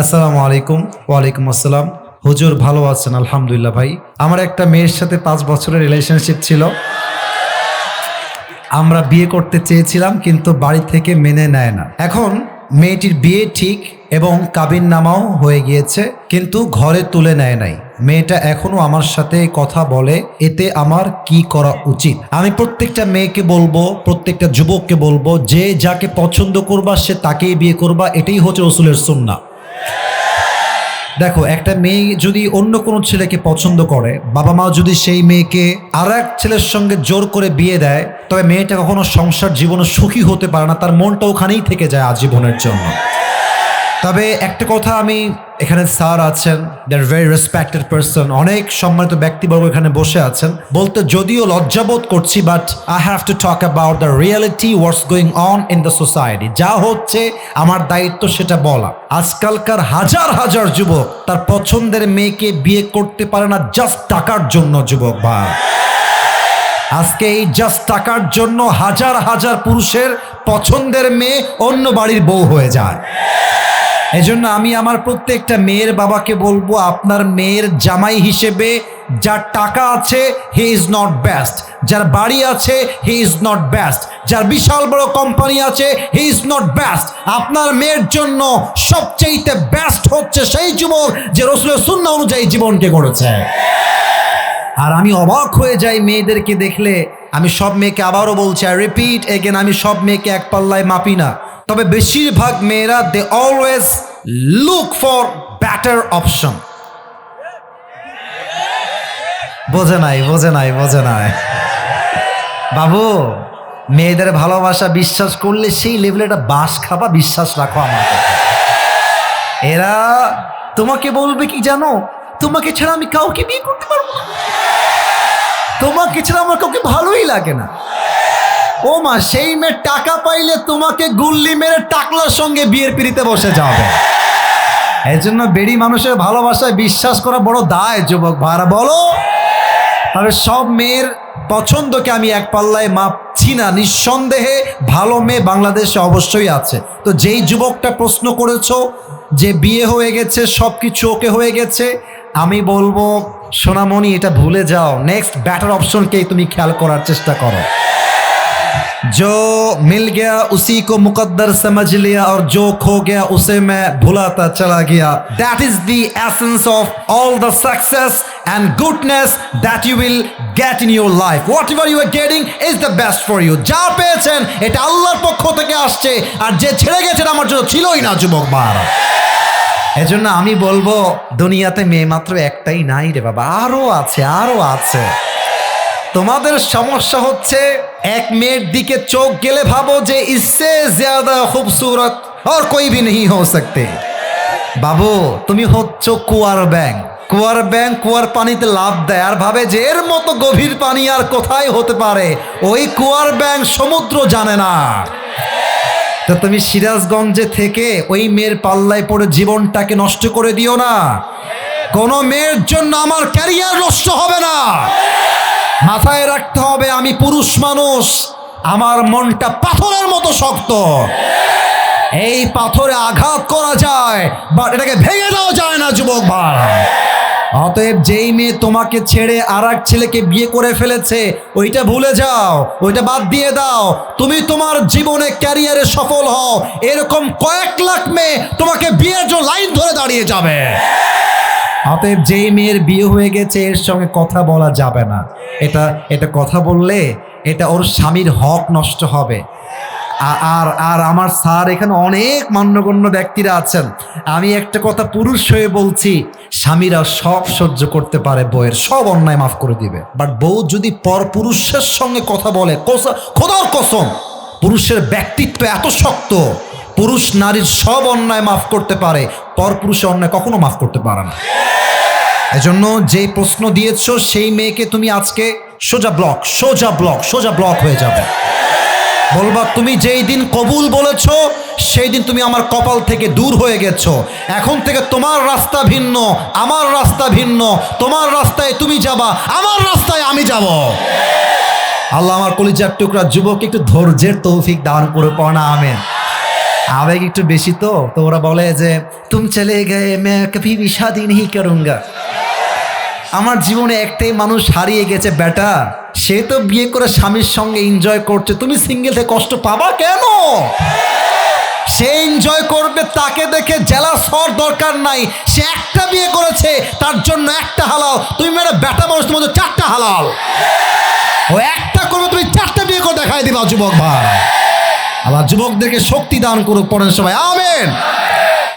আসসালামু আলাইকুম, ওয়ালাইকুম আসসালাম। হুজুর, ভালো আছেন? আলহামদুলিল্লাহ ভাই। আমার একটা মেয়ের সাথে পাঁচ বছরের রিলেশনশিপ ছিল। আমরা বিয়ে করতে চেয়েছিলাম, কিন্তু বাড়ি থেকে মেনে নেয় না। এখন মেয়েটির বিয়ে ঠিক এবং কাবিন নামাও হয়ে গিয়েছে, কিন্তু ঘরে তুলে নেয় নাই। মেয়েটা এখনও আমার সাথে কথা বলে, এতে আমার কি করা উচিত? আমি প্রত্যেকটা মেয়েকে বলব, প্রত্যেকটা যুবককে বলব, যে যাকে পছন্দ করবা, সে তাকেই বিয়ে করবা, এটাই হচ্ছে রসুলের সুন্না দেখো, একটা মেয়ে যদি অন্য কোনো ছেলেকে পছন্দ করে, বাবা মা যদি সেই মেয়েকে আর এক ছেলের সঙ্গে জোর করে বিয়ে দেয়, তবে মেয়েটা কখনো সংসার জীবনে সুখী হতে পারে না, তার মনটা ওখানেই থেকে যায় আজীবনের জন্য। তবে একটা কথা আমি এখানে স্যার আছেন দ্যার ভেরি রেসপেক্টেড পার্সন অনেক সম্মানিত ব্যক্তিবর্গ এখানে বসে আছেন। বলতে যদিও লজ্জাবোধ করছি but I have to talk about the reality what's going on in the society যা হচ্ছে, আমার দায়িত্ব সেটা বলা। আজকালকার হাজার হাজার যুবক, তার পছন্দের মেয়েকে বিয়ে করতে পারে না জাস্ট টাকার জন্য, যুবক ভাই। আজকে এই জাস্ট টাকার জন্য হাজার হাজার পুরুষের পছন্দের মেয়ে অন্য বাড়ির বউ হয়ে যায়। এজন্য আমি আমার প্রত্যেকটা মেয়ের বাবাকে বলব, আপনার মেয়ের জামাই হিসেবে যার টাকা আছে হি ইজ নট ব্যাস্ট যার বাড়ি আছে হি ইজ নট ব্যাস্ট যার বিশাল বড় কোম্পানি আছে হি ইজ নট ব্যাস্ট আপনার মেয়ের জন্য সবচেয়ে ব্যাস্ট হচ্ছে সেই যুবক যে রসুলের শূন্য অনুযায়ী জীবনকে গড়েছে। আর আমি অবাক হয়ে যাই মেয়েদেরকে দেখলে আমি সব মেয়েকে আবারও বলছি আর রিপিট এগেন আমি সব মেয়েকে এক পাল্লায় মাপি না। তবে বেশিরভাগ মেয়েরা they always look for better option বোঝে নাই বোঝে নাই বোঝে নাই। বাবু, মেয়েদের ভালোবাসা বিশ্বাস করলে সেই লেভেলে একটা বাস খাবা, বিশ্বাস রাখো আমার কথা। এরা তোমাকে বলবে কি জানো? তোমাকে ছাড়া আমি কাউকে বিয়ে করতে পারব না। তোমাকে ছাড়া আমার কাউকে ভালোই লাগে না। ও মা, সেই মেয়ে টাকা পাইলে তোমাকে গুল্লি মেরে টাকলার সঙ্গে বিয়ের পিড়িতে বসে যাবে। এই জন্য বেড়ি মানুষের ভালোবাসায় বিশ্বাস করা বড় দায়, যুবক ভাড়া বলো। তবে সব মেয়ের পছন্দকে আমি এক পাল্লায় মাপছি না। নিঃসন্দেহে ভালো মেয়ে বাংলাদেশে অবশ্যই আছে। তো যেই যুবকটা প্রশ্ন করেছ যে বিয়ে হয়ে গেছে সব কিছু ওকে হয়ে গেছে, আমি বলব সোনামণি এটা ভুলে যাও নেক্সট ব্যাটার অপশনকেই তুমি খেয়াল করার চেষ্টা করো जो मिल गया उसी को मुकद्दर समझ लिया और जो खो गया उसे मैं भुलाता चला गया that is the essence of all the success and goodness that you will get in your life whatever you are getting is the best for you যা পেয়েছেন এটা আল্লাহর পক্ষ থেকে আসছে আর যে ছেড়ে গেছেন আমার জন্য ছিলই না যুবক বার এজন্য আমি বলব, দুনিয়াতে মেয়ে মাত্র একটাই নাই রে বাবা আরও আছে আরও আছে। তোমাদের সমস্যা হচ্ছে, এক মেয়ের দিকে চোখ গেলে ভাবো যে ইসে জিয়াদা খুবসুরত, আর কই ভি নেই হো সকতে। বাবু, তুমি হচ্ছ কুয়ার ব্যাং। কুয়ার ব্যাং কুয়ার পানিতে লাভ দেয় আর ভাবে যে এর মতো গভীর পানি আর কোথায় হতে পারে, ওই কুয়ার ব্যাং সমুদ্র জানে না। তো তুমি সিরাজগঞ্জে থেকে ওই মেয়ের পাল্লায় পড়ে জীবনটাকে নষ্ট করে দিও না। কোনো মেয়ের জন্য আমার ক্যারিয়ার নষ্ট হবে না। মাথায় রাখতে হবে আমি পুরুষ মানুষ, আমার মনটা পাথরের মতো শক্ত। এই পাথরে আঘাত করা যায় বাট এটাকে ভেঙে দেওয়া যায় না, যুবক ভাই। অতএব যেই মেয়ে তোমাকে ছেড়ে আর এক ছেলেকে বিয়ে করে ফেলেছে, ওইটা ভুলে যাও, ওইটা বাদ দিয়ে দাও। তুমি তোমার জীবনে ক্যারিয়ারে সফল হও। এরকম কয়েক লাখ মেয়ে তোমাকে বিয়ের জন্য লাইন ধরে দাঁড়িয়ে যাবে। অতএব যেই মেয়ের বিয়ে হয়ে গেছে, এর সঙ্গে কথা বলা যাবে না। এটা এটা কথা বললে এটা ওর স্বামীর হক নষ্ট হবে। আর আর আমার স্যার এখানে অনেক মান্যগণ্য ব্যক্তিরা আছেন। আমি একটা কথা পুরুষ হয়ে বলছি, স্বামীরা সব সহ্য করতে পারে বউয়ের সব অন্যায় মাফ করে দিবে। বাট বউ যদি পর পুরুষের সঙ্গে কথা বলে খোদার কসম, পুরুষের ব্যক্তিত্ব এত শক্ত, পুরুষ নারীর সব অন্যায় মাফ করতে পারে, পর পুরুষের অন্যায় কখনো মাফ করতে পারে না। এজন্য যেই প্রশ্ন দিয়েছ, সেই মেয়েকে তুমি আজকে সোজা ব্লক সোজা ব্লক সোজা ব্লক হয়ে যাবে। বলবা, তুমি যেই দিন কবুল বলেছ, সেই দিন তুমি আমার কপাল থেকে দূর হয়ে গেছো। এখন থেকে তোমার রাস্তা ভিন্ন, আমার রাস্তা ভিন্ন। তোমার রাস্তায় তুমি যাবা, আমার রাস্তায় আমি যাব। আল্লাহ আমার কলিজার টুকরা যুবক একটু ধৈর্যের তৌফিক দান করে পড়া আমেন। আবেগ একটু বেশি তো তো ওরা বলে যে, তুম চলে গে মে কভি শাদি নেই করুঙ্গা। আমার জীবনে একটাই মানুষ হারিয়ে গেছে, বেটা। সে তো বিয়ে করে স্বামীর সঙ্গে এনজয় করছে। তুমি সিঙ্গেল থেকে কষ্ট পাবা কেন? সে এনজয় করবে, তাকে দেখে জেলাস হওয়ার দরকার নাই। সে একটা বিয়ে করেছে, তার জন্য একটা হালাল। তুমি মেয়েরা বেটা মানুষ তোমাদের চারটা হালাল। ও একটা করবে, তুমি চারটা বিয়ে করে দেখাই দিবা, যুবক ভাই। আবার যুবকদেরকে শক্তি দান করুক পড়েন সবাই আমেন।